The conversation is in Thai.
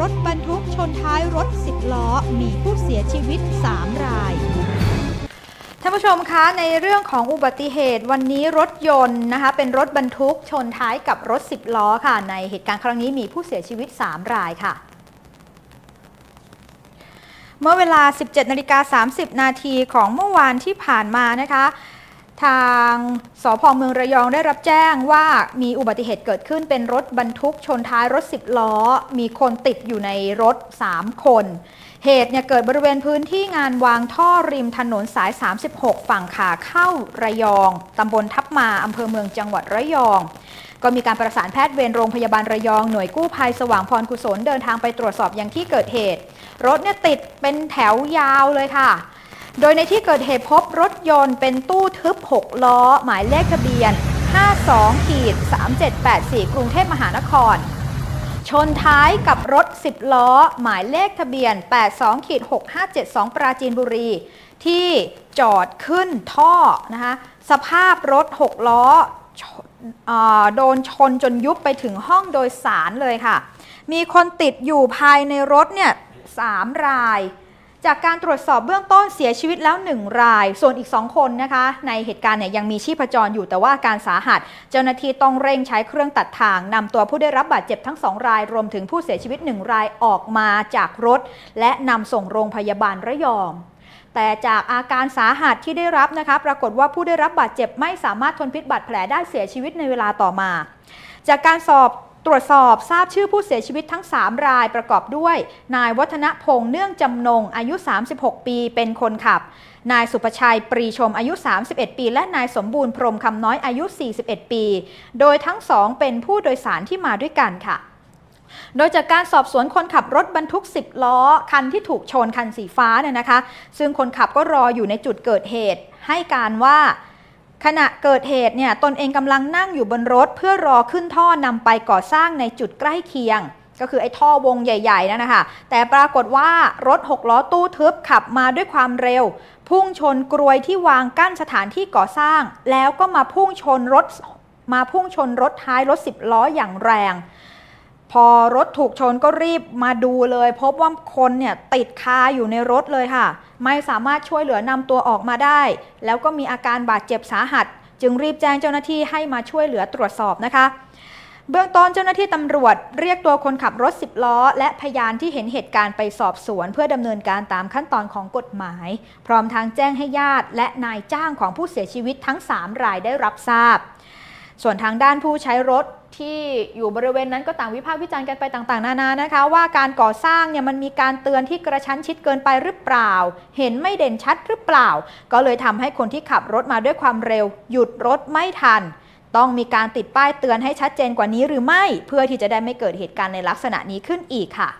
รถบรรทุกชนท้ายรถ 10 ล้อ มีผู้เสียชีวิต 3 รายท่านผู้ชมคะในเรื่องของอุบัติเหตุวันนี้รถยนต์นะคะเป็นรถบรรทุกชนท้ายกับรถ 10 ล้อค่ะ ในเหตุการณ์ครั้งนี้มีผู้เสียชีวิต 3 รายค่ะ เมื่อเวลา 17นาฬิกา30 นาทีของเมื่อวานที่ผ่านมานะคะ ทางสพเมืองระยองได้รับแจ้งว่ามีอุบัติเหตุเกิดขึ้นเป็นรถบรรทุกชนท้ายรถ 10 ล้อ มีคนติดอยู่ในรถ 3 คน เหตุเนี่ยเกิดบริเวณพื้นที่งานวางท่อริมถนนสาย 36 ฝั่งขาเข้าระยอง ตำบลทับมาอำเภอเมืองจังหวัดระยอง ก็มีการประสานแพทย์เวรโรงพยาบาลระยองหน่วยกู้ภัยสว่างพรกุศลเดินทางไปตรวจสอบอย่างที่เกิดเหตุ รถเนี่ยติดเป็นแถวยาวเลยค่ะ โดยในที่เกิดเหตุพบรถยนต์เป็นตู้ทึบ 6 ล้อ หมายเลขทะเบียน 52ขีด3784 กรุงเทพมหานคร ชนท้ายกับรถ 10 ล้อ หมายเลขทะเบียน 82ขีด6572 ปราจีนบุรี ที่จอดขึ้นท่อนะคะสภาพรถ 6 ล้อชเอ่อโดนชนจนยุบไปถึงห้องโดยสารเลยค่ะ มีคนติดอยู่ภายในรถเนี่ยสามราย จากการตรวจสอบเบื้องต้นเสียชีวิตแล้ว 1 ราย ส่วนอีก 2 คนนะคะ ในเหตุการณ์เนี่ยยังมีชีพจรอยู่แต่ว่าอาการสาหัส เจ้าหน้าที่ต้องเร่งใช้เครื่องตัดทางนำตัวผู้ได้รับบาดเจ็บทั้ง 2 ราย รวมถึงผู้เสียชีวิต 1 รายออกมาจากรถ และนำส่งโรงพยาบาลระยอง แต่จากอาการสาหัสที่ได้รับนะคะ ปรากฏว่าผู้ได้รับบาดเจ็บไม่สามารถทนพิษบาดแผลได้เสียชีวิตในเวลาต่อมา จากการสอบ ตรวจสอบทราบชื่อผู้เสียชีวิตทั้ง 3 รายประกอบด้วย นายวัฒนพงษ์เนื่องจำนง อายุ 36 ปีเป็นคนขับ นายสุประชัยปรีชมอายุ 31 ปี และนายสมบูรณ์พรมคำน้อยอายุ 41 ปี โดยทั้งสองเป็นผู้โดยสารที่มาด้วยกันค่ะโดยจากการสอบสวนคนขับรถบรรทุก 10 ล้อ คันที่ถูกชนคันสีฟ้าเนี่ยนะคะ ซึ่งคนขับก็รออยู่ในจุดเกิดเหตุ ให้การว่า ขณะเกิดเหตุเนี่ยตนเองกำลังนั่งอยู่บนรถ เพื่อรอขึ้นท่อนำไปก่อสร้างในจุดใกล้เคียง ก็คือไอ้ท่อวงใหญ่ๆนั่นนะคะแต่ปรากฏว่ารถ6ล้อตู้ทึบขับมาด้วยความเร็ว พุ่งชนกรวยที่วางกั้นสถานที่ก่อสร้าง แล้วก็มาพุ่งชนรถมาพุ่งชนรถท้ายรถ10ล้ออย่างแรง พอรถถูกชนก็รีบมาดูเลย พบว่าคนเนี่ยติดคาอยู่ในรถเลยค่ะ ไม่สามารถช่วยเหลือนำตัวออกมาได้ แล้วก็มีอาการบาดเจ็บสาหัส จึงรีบแจ้งเจ้าหน้าที่ให้มาช่วยเหลือตรวจสอบนะคะ เบื้องต้นเจ้าหน้าที่ตำรวจ เรียกตัวคนขับรถ10ล้อ และพยานที่เห็นเหตุการณ์ไปสอบสวน เพื่อดำเนินการตามขั้นตอนของกฎหมาย พร้อมทางแจ้งให้ญาติ และนายจ้างของผู้เสียชีวิตทั้ง 3 รายได้รับทราบ ส่วนทางด้านผู้ใช้รถที่อยู่บริเวณนั้นก็ต่างวิพากษ์วิจารณ์กันไปต่างๆ นานานะคะ ว่าการก่อสร้างเนี่ยมันมีการเตือนที่กระชั้นชิดเกินไปหรือเปล่า เห็นไม่เด่นชัดหรือเปล่า ก็เลยทำให้คนที่ขับรถมาด้วยความเร็ว หยุดรถไม่ทัน ต้องมีการติดป้ายเตือนให้ชัดเจนกว่านี้หรือไม่ เพื่อที่จะได้ไม่เกิดเหตุการณ์ในลักษณะนี้ขึ้นอีกค่ะ